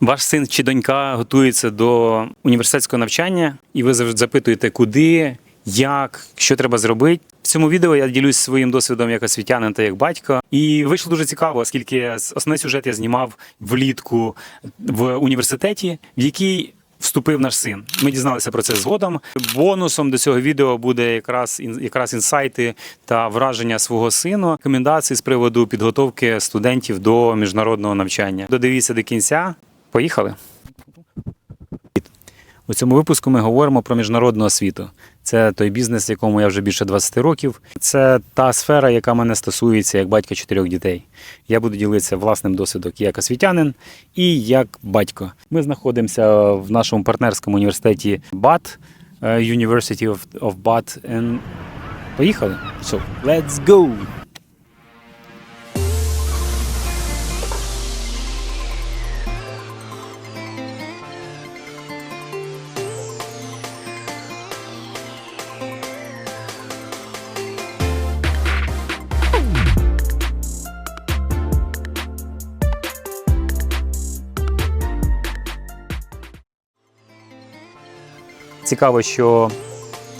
Ваш син чи донька готується до університетського навчання, і ви завжди запитуєте, куди, як, що треба зробити. В цьому відео я ділюсь своїм досвідом як освітянин та як батько. І вийшло дуже цікаво, оскільки основний сюжет я знімав влітку в університеті, в який вступив наш син. Ми дізналися про це згодом. Бонусом до цього відео буде якраз якраз інсайти та враження свого сина, рекомендації з приводу підготовки студентів до міжнародного навчання. Додивіться до кінця. Поїхали. У цьому випуску ми говоримо про міжнародну освіту. Це той бізнес, якому я вже більше 20 років. Це та сфера, яка мене стосується як батька чотирьох дітей. Я буду ділитися власним досвідом як освітянин і як батько. Ми знаходимося в нашому партнерському університеті BAT, е, University of BAT. And... Поїхали? So, let's go! Цікаво, що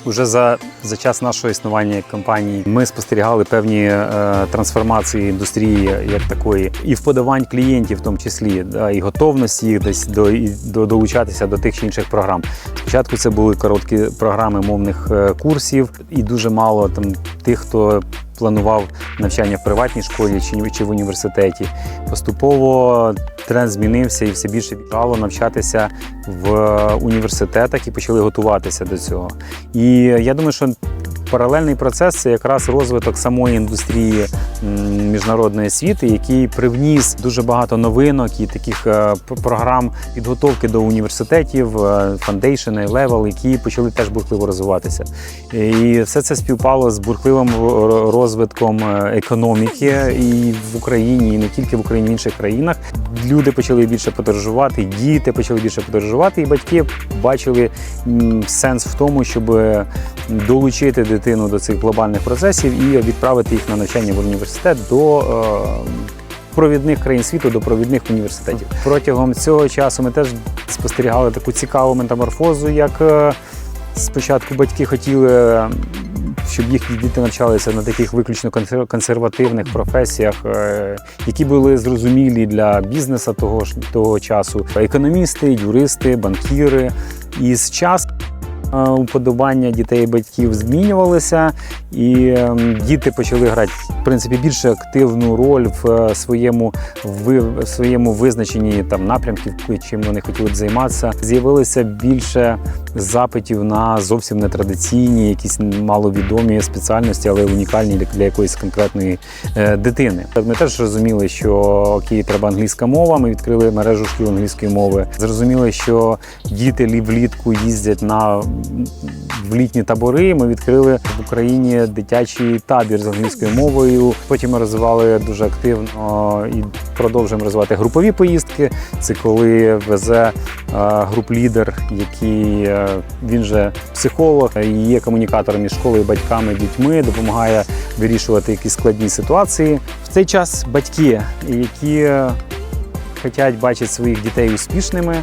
вже за, за час нашого існування компанії ми спостерігали певні е, трансформації індустрії як такої, і вподавань клієнтів, в тому числі, да, і готовності їх десь до, і, до долучатися до тих чи інших програм. Спочатку це були короткі програми мовних е, курсів, і дуже мало там тих, хто планував навчання в приватній школі чи, в університеті. Поступово тренд змінився і все більше стало навчатися в університетах і почали готуватися до цього. І я думаю, що паралельний процес це якраз розвиток самої індустрії міжнародної освіти, який привніс дуже багато новинок і таких е, програм підготовки до університетів, е, і Level, які почали теж бурхливо розвиватися. І все це співпало з бурхливим розвитком е, економіки і в Україні, і не тільки в Україні, в інших країнах. Люди почали більше подорожувати, діти почали більше подорожувати, і батьки бачили сенс в тому, щоб долучити дитину до цих глобальних процесів і відправити їх на навчання в університет до. е, Провідних країн світу до провідних університетів протягом цього часу ми теж спостерігали таку цікаву метаморфозу, як е, спочатку батьки хотіли, щоб їхні діти навчалися на таких виключно консер- консервативних професіях, е, які були зрозумілі для бізнесу того ж того часу. Економісти, юристи, банкіри. І з часом уподобання дітей і батьків змінювалися, і ем, діти почали грати в принципі більш активну роль в е, своєму в своєму визначенні там напрямків, чим вони хотіли б займатися. З'явилося більше запитів на зовсім нетрадиційні, якісь маловідомі спеціальності, але унікальні для- якоїсь конкретної е, дитини. Ми теж розуміли, що окей, треба англійська мова. Ми відкрили мережу шкіл англійської мови. Зрозуміли, що діти лі- влітку їздять на в літні табори. Ми відкрили в Україні дитячий табір з англійською мовою. Потім ми розвивали дуже активно і продовжуємо розвивати групові поїздки. Це коли везе е, груп-лідер, який е, він же психолог є комунікатором між школою, батьками, дітьми, допомагає вирішувати якісь складні ситуації. В цей час батьки, які хочуть бачити своїх дітей успішними.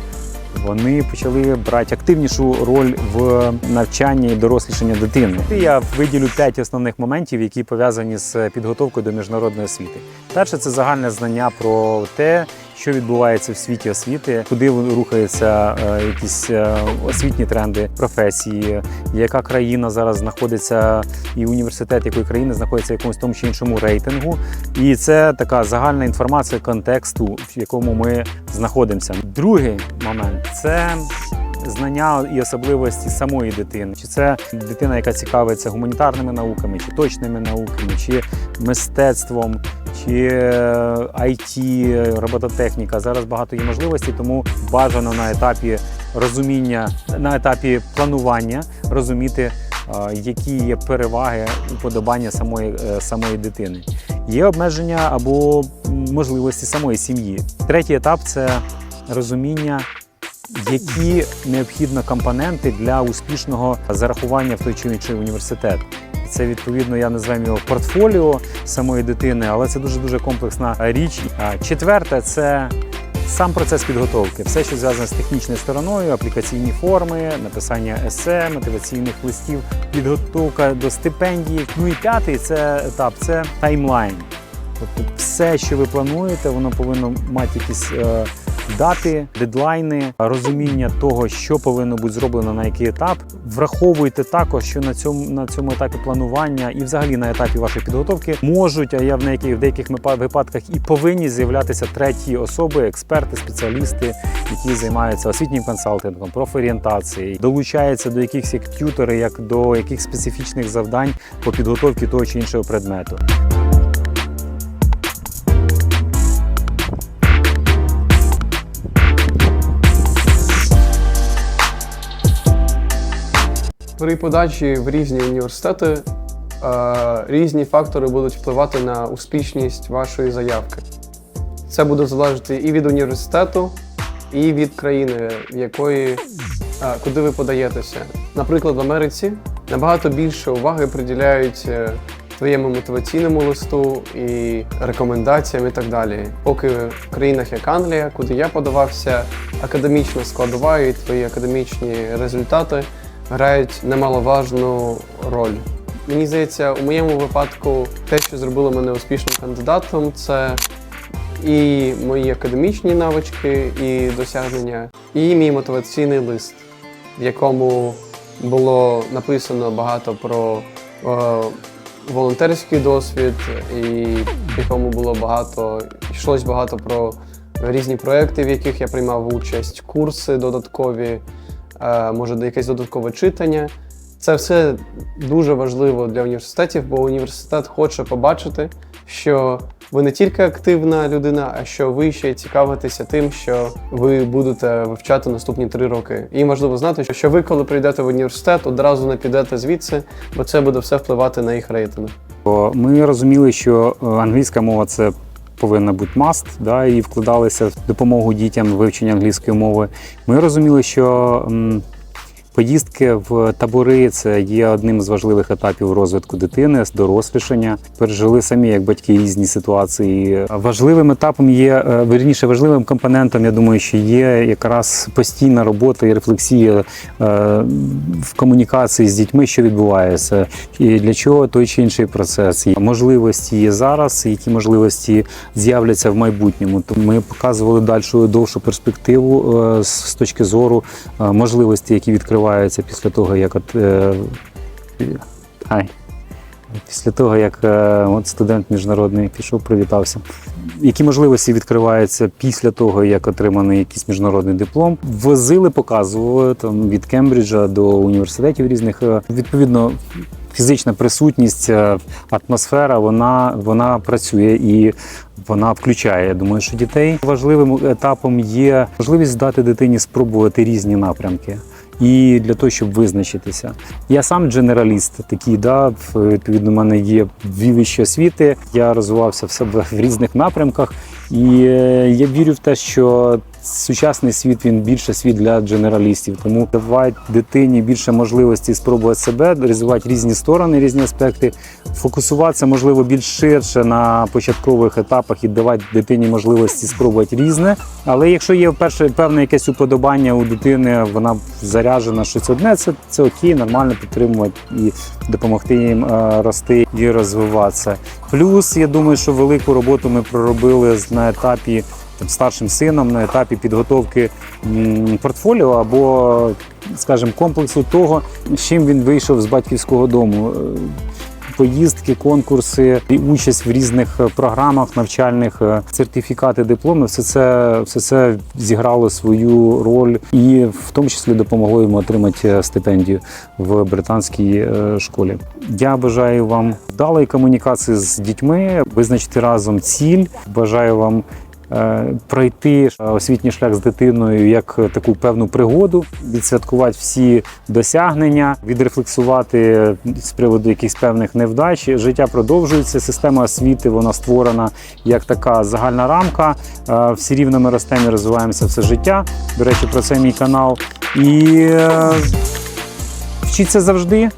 Вони почали брати активнішу роль в навчанні і дорослішання дитини. Я виділю п'ять основних моментів, які пов'язані з підготовкою до міжнародної освіти. Перше це загальне знання про те, що відбувається в світі освіти, куди рухаються е, якісь е, освітні тренди, професії, яка країна зараз знаходиться, і університет якої країни знаходиться в якомусь тому чи іншому рейтингу. І це така загальна інформація контексту, в якому ми знаходимося. Другий момент це знання і особливості самої дитини. Чи це дитина, яка цікавиться гуманітарними науками, чи точними науками, чи мистецтвом, чи IT, робототехніка. Зараз багато є можливостей, тому бажано на етапі розуміння, на етапі планування розуміти, е, які є переваги уподобання самої, е, самої дитини. Є обмеження або можливості самої сім'ї. Третій етап це розуміння які необхідно компоненти для успішного зарахування в той чи інший університет. Це відповідно, я називаю його портфоліо самої дитини, але це дуже дуже комплексна річ. Четверте це Сам процес підготовки, все, що зв'язане з технічною стороною, аплікаційні форми, написання есе, мотиваційних листів, підготовка до стипендій. Ну і п'ятий це етап це таймлайн. Тобто все, що ви плануєте, воно повинно мати якісь е, дати, дедлайни, розуміння того, що повинно бути зроблено на який етап. Враховуйте також, що на цьому на цьому етапі планування і взагалі на етапі вашої підготовки можуть, а я в деяких в деяких випадках і повинні з'являтися треті особи, експерти, спеціалісти, які займаються освітнім консалтингом, профорієнтацією, долучаються до якихось як тютори, як до яких специфічних завдань по підготовці того чи іншого предмету. При подачі в різні університети е, різні фактори будуть впливати на успішність вашої заявки. Це буде залежати і від університету, і від країни, в якої, е, куди ви подаєтеся. Наприклад, в Америці набагато більше уваги приділяють е, твоєму мотиваційному листу і рекомендаціям і так далі. Поки в країнах як Англія, куди я подавався, академічна складова і твої академічні результати грають немаловажну роль. Мені здається, у моєму випадку те, що зробило мене успішним кандидатом, це і мої академічні навички, і досягнення, і мій мотиваційний лист, в якому було написано багато про е, волонтерський досвід, і в якому було багато, йшлось багато про різні проекти, в яких я приймав участь, курси додаткові, може якесь додаткове читання. Це все дуже важливо для університетів, бо університет хоче побачити, що ви не тільки активна людина, а що ви ще цікавитеся тим, що ви будете вивчати наступні три роки. І важливо знати, що- що ви, коли прийдете в університет, одразу не підете звідси, бо це буде все впливати на їх рейтинг. Ми розуміли, що е, англійська мова це повинна бути маст, да, і вкладалися в допомогу дітям вивчення англійської мови. Ми розуміли, що поїздки в табори це є одним з важливих етапів розвитку дитини, здорослішання. Пережили самі як батьки різні ситуації. Важливим етапом є е, вірніше, важливим компонентом, я думаю, що є якраз постійна робота і рефлексія е, в комунікації з дітьми, що відбувається, і для чого той чи інший процес. Можливості є зараз, які можливості з'являться в майбутньому. То ми показували дальшу довшу перспективу е, з точки зору можливості, які відкриваються після того, як от, е, після того, як е, от студент міжнародний пішов, привітався. Які можливості відкриваються після того, як отриманий якийсь міжнародний диплом? Возили, показували там від Кембриджа до університетів різних. Е, Відповідно, фізична присутність, е, атмосфера, вона, вона працює і вона включає. Я думаю, що дітей важливим етапом є можливість дати дитині спробувати різні напрямки. І для того, щоб визначитися. Я сам дженераліст такий, да, відповідно, в мене є дві освіти. Я розвивався в себе в різних напрямках, і е, я вірю в те, що сучасний світ він більше світ для дженералістів. Тому давати дитині більше можливості спробувати себе, розвивати різні сторони, різні аспекти, фокусуватися можливо більш ширше на початкових етапах і давати дитині можливості спробувати різне. Але якщо є перше певне якесь уподобання у дитини, вона заряджена щось одне, це, це окей, нормально підтримувати і допомогти їм е, рости і розвиватися. Плюс я думаю, що велику роботу ми проробили на етапі старшим сином, на етапі підготовки портфоліо або, скажімо, комплексу того, з чим він вийшов з батьківського дому. Е, Поїздки, конкурси, і участь в різних е, програмах навчальних, е, сертифікати, дипломи, все це, все це зіграло свою роль і в тому числі допомогло йому отримати стипендію в британській школі. Я бажаю вам вдалої комунікації з дітьми, визначити разом ціль. Бажаю вам пройти е, освітній шлях з дитиною як таку певну пригоду, відсвяткувати всі досягнення, відрефлексувати з приводу якихось певних невдач. Життя продовжується. Система освіти вона створена як така загальна рамка. Е, Всі рівно ми ростемо і розвиваємося все життя. До речі, про це мій канал. І е, вчіться завжди.